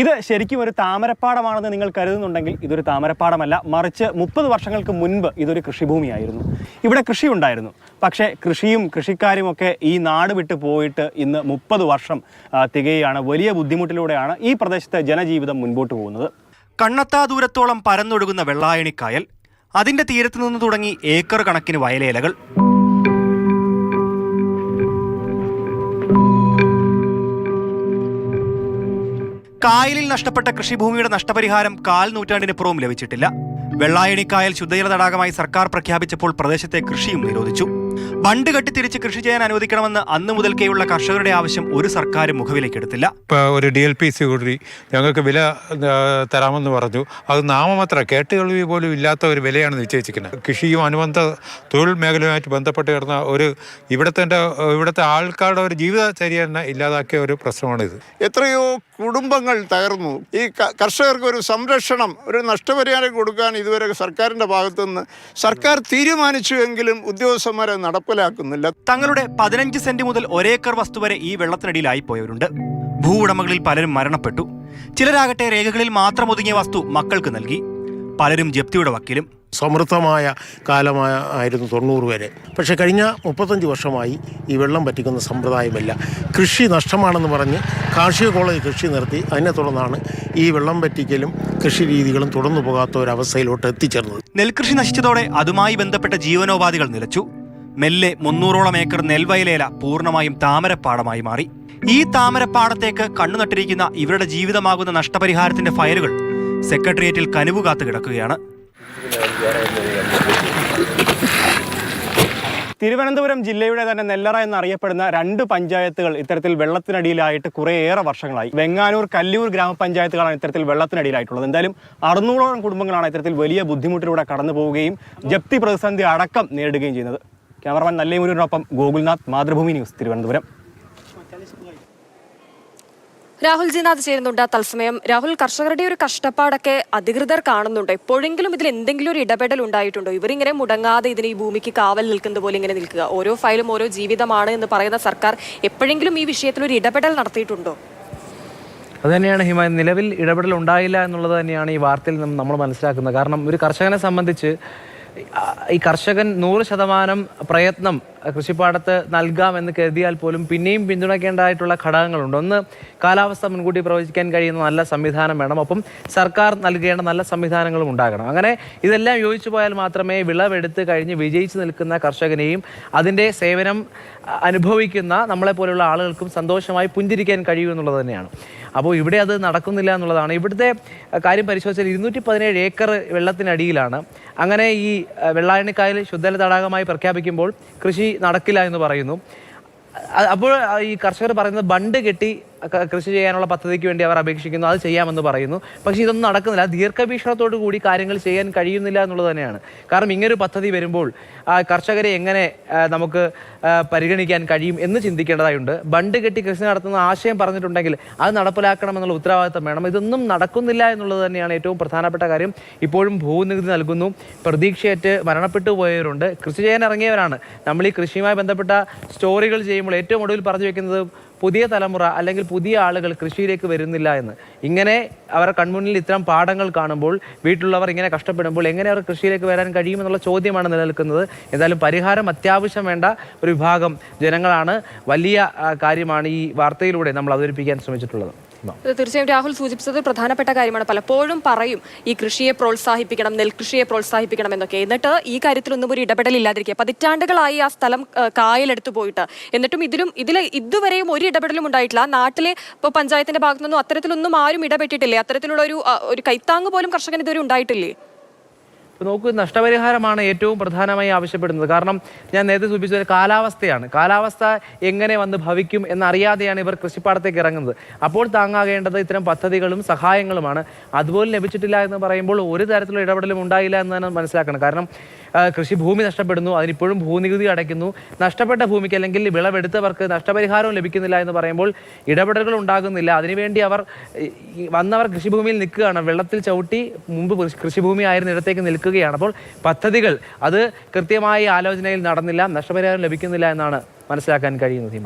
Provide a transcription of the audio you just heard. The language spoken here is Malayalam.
ഇത് ശരിക്കും ഒരു താമരപ്പാടമാണെന്ന് നിങ്ങൾ കരുതുന്നുണ്ടെങ്കിൽ ഇതൊരു താമരപ്പാടമല്ല. മറിച്ച് മുപ്പത് വർഷങ്ങൾക്ക് മുൻപ് ഇതൊരു കൃഷിഭൂമിയായിരുന്നു. ഇവിടെ കൃഷി ഉണ്ടായിരുന്നു പക്ഷേ കൃഷിയും കൃഷിക്കാരുമൊക്കെ ഈ നാട് വിട്ട് പോയിട്ട് ഇന്ന് മുപ്പത് വർഷം തികയാണ്. വലിയ ബുദ്ധിമുട്ടിലൂടെയാണ് ഈ പ്രദേശത്തെ ജനജീവിതം മുൻപോട്ട് പോകുന്നത്. കണ്ണത്താ ദൂരത്തോളം പരന്നൊഴുകുന്ന വെള്ളായണിക്കായൽ അതിന്റെ തീരത്ത് നിന്ന് തുടങ്ങി ഏക്കർ കണക്കിന് വയലേലകൾ. കായലിൽ നഷ്ടപ്പെട്ട കൃഷിഭൂമിയുടെ നഷ്ടപരിഹാരം കാൽ നൂറ്റാണ്ടിന് പുറവും ലഭിച്ചിട്ടില്ല. വെള്ളായണിക്കായൽ ശുദ്ധജല തടാകമായി സർക്കാർ പ്രഖ്യാപിച്ചപ്പോൾ പ്രദേശത്തെ കൃഷിയും നിരോധിച്ചു. ബണ്ട് കെട്ടി തിരിച്ച് കൃഷി ചെയ്യാൻ അനുവദിക്കണമെന്ന് അന്നു മുതൽക്കേയുള്ള കർഷകരുടെ ആവശ്യം ഒരു സർക്കാരും മുഖവിലേക്കെടുത്തില്ല ഇപ്പോൾ ഒരു ഡി എൽ പി സി കൂടി ഞങ്ങൾക്ക് വില തരാമെന്ന് പറഞ്ഞു. അത് നാമമാത്ര കേട്ടുകേൾവി പോലും ഇല്ലാത്ത ഒരു വിലയാണ് നിശ്ചയിച്ചിരിക്കുന്നത്. കൃഷിയും അനുബന്ധ തൊഴിൽ മേഖലയുമായിട്ട് ബന്ധപ്പെട്ട് കിടന്ന ഒരു ഇവിടുത്തെ ഇവിടുത്തെ ആൾക്കാരുടെ ഒരു ജീവിതചര്യ തന്നെ ഇല്ലാതാക്കിയ ഒരു പ്രശ്നമാണിത്. എത്രയോ കുടുംബങ്ങൾ തകർന്നു. ഈ കർഷകർക്ക് ഒരു സംരക്ഷണം ഒരു നഷ്ടപരിഹാരം കൊടുക്കാൻ ഇതുവരെ സർക്കാരിന്റെ ഭാഗത്തുനിന്ന് സർക്കാർ തീരുമാനിച്ചു എങ്കിലും ഉദ്യോഗസ്ഥന്മാരെ നടപ്പിലാക്കുന്നില്ല. തങ്ങളുടെ പതിനഞ്ച് സെന്റ് മുതൽ ഒരേക്കർ വസ്തു വരെ ഈ വെള്ളത്തിനടിയിലായി പോയവരുണ്ട്. ഭൂ ഉടമകളിൽ പലരും മരണപ്പെട്ടു. ചിലരാകട്ടെ രേഖകളിൽ മാത്രം ഒതുങ്ങിയ വസ്തു മക്കൾക്ക് നൽകി. പലരും ജപ്തിയുടെ വക്കീലും. സമൃദ്ധമായ കാലമായ ആയിരുന്നു തൊണ്ണൂറ് വരെ. പക്ഷെ കഴിഞ്ഞ മുപ്പത്തഞ്ച് വർഷമായി ഈ വെള്ളം പറ്റിക്കുന്ന സമ്പ്രദായമില്ല. കൃഷി നഷ്ടമാണെന്ന് പറഞ്ഞ് കാർഷിക കോളേജ് കൃഷി നിർത്തി. അതിനെ തുടർന്നാണ് ഈ വെള്ളം പറ്റിക്കലും കൃഷി രീതികളും തുടർന്നു പോകാത്ത ഒരവസ്ഥയിലോട്ട് എത്തിച്ചേർന്നത്. നെൽകൃഷി നശിച്ചതോടെ അതുമായി ബന്ധപ്പെട്ട ജീവനോപാധികൾ നിലച്ചു. മെല്ലെ മുന്നൂറോളം ഏക്കർ നെൽവയലേല പൂർണമായും താമരപ്പാടമായി മാറി. ഈ താമരപ്പാടത്തേക്ക് കണ്ണുനട്ടിരിക്കുന്ന ഇവരുടെ ജീവിതമാകുന്ന നഷ്ടപരിഹാരത്തിന്റെ ഫയലുകൾ സെക്രട്ടേറിയറ്റിൽ കനിവ് കാത്തു കിടക്കുകയാണ്. തിരുവനന്തപുരം ജില്ലയുടെ തന്നെ നെല്ലറ എന്നറിയപ്പെടുന്ന രണ്ട് പഞ്ചായത്തുകൾ ഇത്തരത്തിൽ വെള്ളത്തിനടിയിലായിട്ട് കുറേയേറെ വർഷങ്ങളായി. വെങ്ങാനൂർ കല്ലൂർ ഗ്രാമപഞ്ചായത്തുകളാണ് ഇത്തരത്തിൽ വെള്ളത്തിനടിയിലായിട്ടുള്ളത്. എന്തായാലും അറുന്നൂറോളം കുടുംബങ്ങളാണ് ഇത്തരത്തിൽ വലിയ ബുദ്ധിമുട്ടിലൂടെ കടന്നു പോവുകയും ജപ്തി പ്രതിസന്ധി അടക്കം നേരിടുകയും ചെയ്യുന്നത്. ക്യാമറമാൻ നല്ലൂരിനൊപ്പം ഗോകുൽനാഥ് മാതൃഭൂമി ന്യൂസ് തിരുവനന്തപുരം. രാഹുൽ ജിനാഥ് ചേരുന്നുണ്ട് തത്സമയം രാഹുൽ കർഷകരുടെ ഒരു കഷ്ടപ്പാടൊക്കെ അധികൃതർ കാണുന്നുണ്ട്. എപ്പോഴെങ്കിലും ഇതിൽ എന്തെങ്കിലും ഒരു ഇടപെടൽ ഉണ്ടായിട്ടുണ്ടോ? ഇവരിങ്ങനെ മുടങ്ങാതെ ഇതിന് ഈ ഭൂമിക്ക് കാവൽ നിൽക്കുന്ന പോലെ ഇങ്ങനെ നിൽക്കുക. ഓരോ ഫയലും ഓരോ ജീവിതമാണ് എന്ന് പറയുന്ന സർക്കാർ എപ്പോഴെങ്കിലും ഈ വിഷയത്തിൽ ഒരു ഇടപെടൽ നടത്തിയിട്ടുണ്ടോ? അതുതന്നെയാണ് ഹിമ നിലവിൽ ഇടപെടൽ ഉണ്ടായില്ല എന്നുള്ളത് തന്നെയാണ് ഈ വാർത്തയിൽ നിന്നും നമ്മൾ മനസ്സിലാക്കുന്നത്. കാരണം ഒരു കർഷകനെ സംബന്ധിച്ച് ഈ കർഷകൻ നൂറ് ശതമാനം പ്രയത്നം കൃഷിപ്പാടത്ത് നൽകാമെന്ന് കരുതിയാൽ പോലും പിന്നെയും പിന്തുണയ്ക്കേണ്ടതായിട്ടുള്ള ഘടകങ്ങളുണ്ട്. ഒന്ന് കാലാവസ്ഥ മുൻകൂട്ടി പ്രവചിക്കാൻ കഴിയുന്ന നല്ല സംവിധാനം വേണം. ഒപ്പം സർക്കാർ നൽകേണ്ട നല്ല സംവിധാനങ്ങളും ഉണ്ടാകണം. അങ്ങനെ ഇതെല്ലാം യോജിച്ചു പോയാൽ മാത്രമേ വിളവെടുത്ത് കഴിഞ്ഞ് വിജയിച്ച് നിൽക്കുന്ന കർഷകനെയും അതിന്റെ സേവനം അനുഭവിക്കുന്ന നമ്മളെ പോലെയുള്ള ആളുകൾക്കും സന്തോഷമായി പുഞ്ചിരിക്കാൻ കഴിയൂ എന്നുള്ളത് തന്നെയാണ്. അപ്പോൾ ഇവിടെ അത് നടക്കുന്നില്ല എന്നുള്ളതാണ്. ഇവിടുത്തെ കാര്യം പരിശോധിച്ചാൽ ഇരുന്നൂറ്റി പതിനേഴ് ഏക്കർ വെള്ളത്തിനടിയിലാണ്. അങ്ങനെ ഈ വെള്ളായണിക്കായൽ ശുദ്ധജല തടാകമായി പ്രഖ്യാപിക്കുമ്പോൾ കൃഷി നടക്കില്ല എന്ന് പറയുന്നു. അപ്പോൾ ഈ കർഷകർ പറയുന്നത് ബണ്ട് കെട്ടി കൃഷി ചെയ്യാനുള്ള പദ്ധതിക്ക് വേണ്ടി അവർ അപേക്ഷിക്കുന്നു അത് ചെയ്യാമെന്ന് പറയുന്നു. പക്ഷേ ഇതൊന്നും നടക്കുന്നില്ല. ദീർഘവീക്ഷണത്തോടു കൂടി കാര്യങ്ങൾ ചെയ്യാൻ കഴിയുന്നില്ല എന്നുള്ളത് തന്നെയാണ്. കാരണം ഇങ്ങനൊരു പദ്ധതി വരുമ്പോൾ കർഷകരെ എങ്ങനെ നമുക്ക് പരിഗണിക്കാൻ കഴിയും എന്ന് ചിന്തിക്കേണ്ടതായുണ്ട്. ബണ്ട് കെട്ടി കൃഷി നടത്തുന്ന ആശയം പറഞ്ഞിട്ടുണ്ടെങ്കിൽ അത് നടപ്പിലാക്കണമെന്നുള്ള ഉത്തരവാദിത്തം വേണം. ഇതൊന്നും നടക്കുന്നില്ല എന്നുള്ളത് തന്നെയാണ് ഏറ്റവും പ്രധാനപ്പെട്ട കാര്യം. ഇപ്പോഴും ഭൂനികുതി നൽകുന്നു. പ്രതീക്ഷയേറ്റ് മരണപ്പെട്ടു പോയവരുണ്ട്. കൃഷി ചെയ്യാൻ ഇറങ്ങിയവരാണ്. നമ്മൾ ഈ കൃഷിയുമായി ബന്ധപ്പെട്ട സ്റ്റോറികൾ ചെയ്യുമ്പോൾ ഏറ്റവും ഒടുവിൽ പറഞ്ഞു വെക്കുന്നത് പുതിയ തലമുറ അല്ലെങ്കിൽ പുതിയ ആളുകൾ കൃഷിയിലേക്ക് വരുന്നില്ല എന്ന്. ഇങ്ങനെ അവരുടെ കൺമുന്നിൽ ഇത്തരം പാഠങ്ങൾ കാണുമ്പോൾ വീട്ടിലുള്ളവർ ഇങ്ങനെ കഷ്ടപ്പെടുമ്പോൾ എങ്ങനെ അവർ കൃഷിയിലേക്ക് വരാൻ കഴിയുമെന്നുള്ള ചോദ്യമാണ് നിലനിൽക്കുന്നത്. എന്തായാലും പരിഹാരം അത്യാവശ്യം വേണ്ട ഒരു വിഭാഗം ജനങ്ങളാണ്. വലിയ കാര്യമാണ് ഈ വാർത്തയിലൂടെ നമ്മൾ അവതരിപ്പിക്കാൻ ശ്രമിച്ചിട്ടുള്ളത്. തീർച്ചയായും രാഹുൽ സൂചിപ്പിച്ചത് പ്രധാനപ്പെട്ട കാര്യമാണ്. പലപ്പോഴും പറയും ഈ കൃഷിയെ പ്രോത്സാഹിപ്പിക്കണം നെൽകൃഷിയെ പ്രോത്സാഹിപ്പിക്കണം എന്നൊക്കെ. എന്നിട്ട് ഈ കാര്യത്തിൽ ഒന്നും ഒരു ഇടപെടൽ ഇല്ലാതിരിക്കുക പതിറ്റാണ്ടുകളായി ആ സ്ഥലം കായലെടുത്തു പോയിട്ട്. എന്നിട്ടും ഇതിലും ഇതിൽ ഇതുവരെയും ഒരു ഇടപെടലും ഉണ്ടായിട്ടില്ല. നാട്ടിലെ ഇപ്പോൾ പഞ്ചായത്തിന്റെ ഭാഗത്തുനിന്നും അത്തരത്തിലൊന്നും ആരും ഇടപെട്ടിട്ടില്ലേ? അത്തരത്തിലുള്ള ഒരു ഒരു കൈത്താങ് പോലും കർഷകന് ഇതുവരെ ഉണ്ടായിട്ടില്ലേ? നോക്കൂ നഷ്ടപരിഹാരമാണ് ഏറ്റവും പ്രധാനമായി ആവശ്യപ്പെടുന്നത്. കാരണം ഞാൻ നേരത്തെ സൂചിപ്പിച്ചത് കാലാവസ്ഥയാണ്. കാലാവസ്ഥ എങ്ങനെ വന്ന് ഭവിക്കും എന്നറിയാതെയാണ് ഇവർ കൃഷിപ്പാടത്തേക്ക് ഇറങ്ങുന്നത്. അപ്പോൾ താങ്ങാകേണ്ടത് ഇത്തരം പദ്ധതികളും സഹായങ്ങളുമാണ്. അതുപോലെ ലഭിച്ചിട്ടില്ല എന്ന് പറയുമ്പോൾ ഒരു തരത്തിലുള്ള ഇടപെടലും ഉണ്ടായില്ല എന്ന് തന്നെ മനസ്സിലാക്കണം. കാരണം കൃഷിഭൂമി നഷ്ടപ്പെടുന്നു അതിനിപ്പോഴും ഭൂനികുതി അടയ്ക്കുന്നു. നഷ്ടപ്പെട്ട ഭൂമിക്ക് അല്ലെങ്കിൽ വിളവെടുത്തവർക്ക് നഷ്ടപരിഹാരവും ലഭിക്കുന്നില്ല എന്ന് പറയുമ്പോൾ ഇടപെടലുകൾ ഉണ്ടാകുന്നില്ല. അതിനുവേണ്ടി അവർ വന്നവർ കൃഷിഭൂമിയിൽ നിൽക്കുകയാണ്. വെള്ളത്തിൽ ചവിട്ടി മുമ്പ് കൃഷി- കൃഷിഭൂമി ആയിരുന്ന ഇടത്തേക്ക് നിൽക്കുകയാണ്. അപ്പോൾ പദ്ധതികൾ അത് കൃത്യമായി ആലോചനയിൽ നടന്നില്ല നഷ്ടപരിഹാരം ലഭിക്കുന്നില്ല എന്നാണ് മനസ്സിലാക്കാൻ കഴിയുന്നത് ഹിമ.